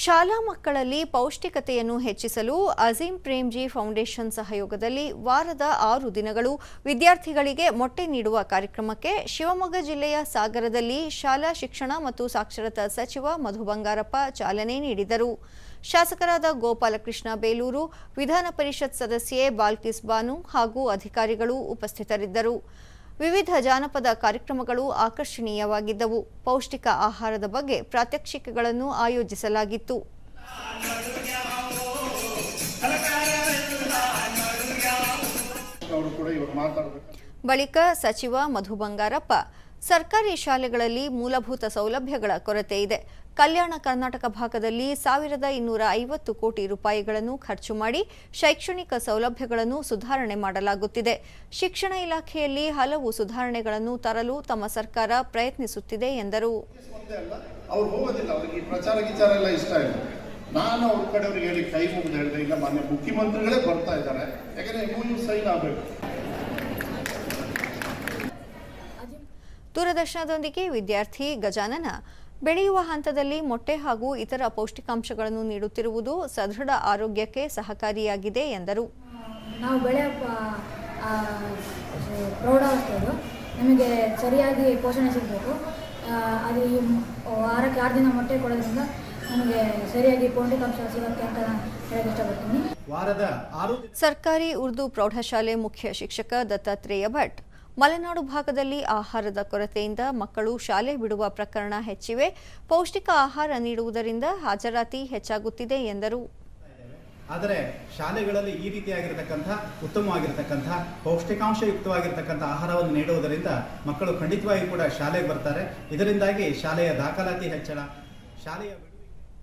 ಶಾಲಾ ಮಕ್ಕಳಲ್ಲಿ ಪೌಷ್ಟಿಕತೆಯನ್ನು ಹೆಚ್ಚಿಸಲು ಅಜೀಂ ಪ್ರೇಮ್ಜಿ ಫೌಂಡೇಶನ್ ಸಹಯೋಗದಲ್ಲಿ ವಾರದ ಆರು ದಿನಗಳು ವಿದ್ಯಾರ್ಥಿಗಳಿಗೆ ಮೊಟ್ಟೆ ನೀಡುವ ಕಾರ್ಯಕ್ರಮಕ್ಕೆ ಶಿವಮೊಗ್ಗ ಜಿಲ್ಲೆಯ ಸಾಗರದಲ್ಲಿ ಶಾಲಾ ಶಿಕ್ಷಣ ಮತ್ತು ಸಾಕ್ಷರತಾ ಸಚಿವ ಮಧು ಬಂಗಾರಪ್ಪ ಚಾಲನೆ ನೀಡಿದರು. ಶಾಸಕರಾದ ಗೋಪಾಲಕೃಷ್ಣ ಬೇಲೂರು, ವಿಧಾನ ಪರಿಷತ್ ಸದಸ್ಯೆ ಬಾಲ್ಕಿಸ್ ಬಾನು ಹಾಗೂ ಅಧಿಕಾರಿಗಳು ಉಪಸ್ಥಿತರಿದ್ದರು. ವಿವಿಧ ಜಾನಪದ ಕಾರ್ಯಕ್ರಮಗಳು ಆಕರ್ಷಣೀಯವಾಗಿದ್ದವು. ಪೌಷ್ಟಿಕ ಆಹಾರದ ಬಗ್ಗೆ ಪ್ರಾತ್ಯಕ್ಷಿಕೆಗಳನ್ನು ಆಯೋಜಿಸಲಾಗಿತ್ತು. ಬಳಿಕ ಸಚಿವ ಮಧು ಬಂಗಾರಪ್ಪ ಸರ್ಕಾರಿ ಶಾಲೆಗಳಲ್ಲಿ ಮೂಲಭೂತ ಸೌಲಭ್ಯಗಳ ಕೊರತೆ ಇದೆ. ಕಲ್ಯಾಣ ಕರ್ನಾಟಕ ಭಾಗದಲ್ಲಿ ಸಾವಿರದ ಇನ್ನೂರ ಐವತ್ತು ಕೋಟಿ ರೂಪಾಯಿಗಳನ್ನು ಖರ್ಚು ಮಾಡಿ ಶೈಕ್ಷಣಿಕ ಸೌಲಭ್ಯಗಳನ್ನು ಸುಧಾರಣೆ ಮಾಡಲಾಗುತ್ತಿದೆ. ಶಿಕ್ಷಣ ಇಲಾಖೆಯಲ್ಲಿ ಹಲವು ಸುಧಾರಣೆಗಳನ್ನು ತರಲು ತಮ್ಮ ಸರ್ಕಾರ ಪ್ರಯತ್ನಿಸುತ್ತಿದೆ ಎಂದರು. ನಾನು ಅವ್ರ ಕಡೆಯವ್ರಿಗೆ ಕೈ ಮುಗಿದು ಹೇಳಿದೆ ಮಾನ್ಯ ಮುಖ್ಯಮಂತ್ರಿಗಳೇ ಬರ್ತಾ ಇದ್ದಾರೆ. ಯಾಕಂದ್ರೆ ಸೈನ್ ಆಗಬೇಕು. ದೂರದರ್ಶನದೊಂದಿಗೆ ವಿದ್ಯಾರ್ಥಿ ಗಜಾನನ ಬೆಳೆಯುವ ಹಂತದಲ್ಲಿ ಮೊಟ್ಟೆ ಹಾಗೂ ಇತರ ಪೌಷ್ಟಿಕಾಂಶಗಳನ್ನು ನೀಡುತ್ತಿರುವುದು ಸದೃಢ ಆರೋಗ್ಯಕ್ಕೆ ಸಹಕಾರಿಯಾಗಿದೆ ಎಂದರು. ನಾವು ಬೆಳೆಯ ಪ್ರೌಢಾವಸ್ಥೆಯದು ನಮಗೆ ಸರಿಯಾಗಿ ಪೋಷಣೆ ಸಿಗಬೇಕು. ಅದು ಈ ವಾರಕ್ಕೆ ಆರು ದಿನ ಮೊಟ್ಟೆ ಕೊಡೋದ್ರಿಂದ ನಮಗೆ ಸರಿಯಾಗಿ ಪೌಷ್ಟಿಕಾಂಶ ಸಿಗುತ್ತೆ ಅಂತ ನಾನು ಹೇಳಕ್ಕೆ ಇಷ್ಟಪಡ್ತೀನಿ. ಸರ್ಕಾರಿ ಉರ್ದು ಪ್ರೌಢಶಾಲೆ ಮುಖ್ಯ ಶಿಕ್ಷಕ ದತ್ತಾತ್ರೇಯ ಭಟ್ ಮಲೆನಾಡು ಭಾಗದಲ್ಲಿ ಆಹಾರದ ಕೊರತೆಯಿಂದ ಮಕ್ಕಳು ಶಾಲೆ ಬಿಡುವ ಪ್ರಕರಣ ಹೆಚ್ಚಿವೆ. ಪೌಷ್ಟಿಕ ಆಹಾರ ನೀಡುವುದರಿಂದ ಹಾಜರಾತಿ ಹೆಚ್ಚಾಗುತ್ತಿದೆ ಎಂದರು. ಆದರೆ ಶಾಲೆಗಳಲ್ಲಿ ಈ ರೀತಿಯಾಗಿರ್ತಕ್ಕಂಥ, ಉತ್ತಮವಾಗಿರ್ತಕ್ಕಂಥ ಪೌಷ್ಟಿಕಾಂಶಯುಕ್ತವಾಗಿರ್ತಕ್ಕಂಥ ಆಹಾರವನ್ನು ನೀಡುವುದರಿಂದ ಮಕ್ಕಳು ಖಂಡಿತವಾಗಿ ಕೂಡ ಶಾಲೆಗೆ ಬರ್ತಾರೆ. ಇದರಿಂದಾಗಿ ಶಾಲೆಯ ದಾಖಲಾತಿ ಹೆಚ್ಚಳ. ಶಾಲೆಯ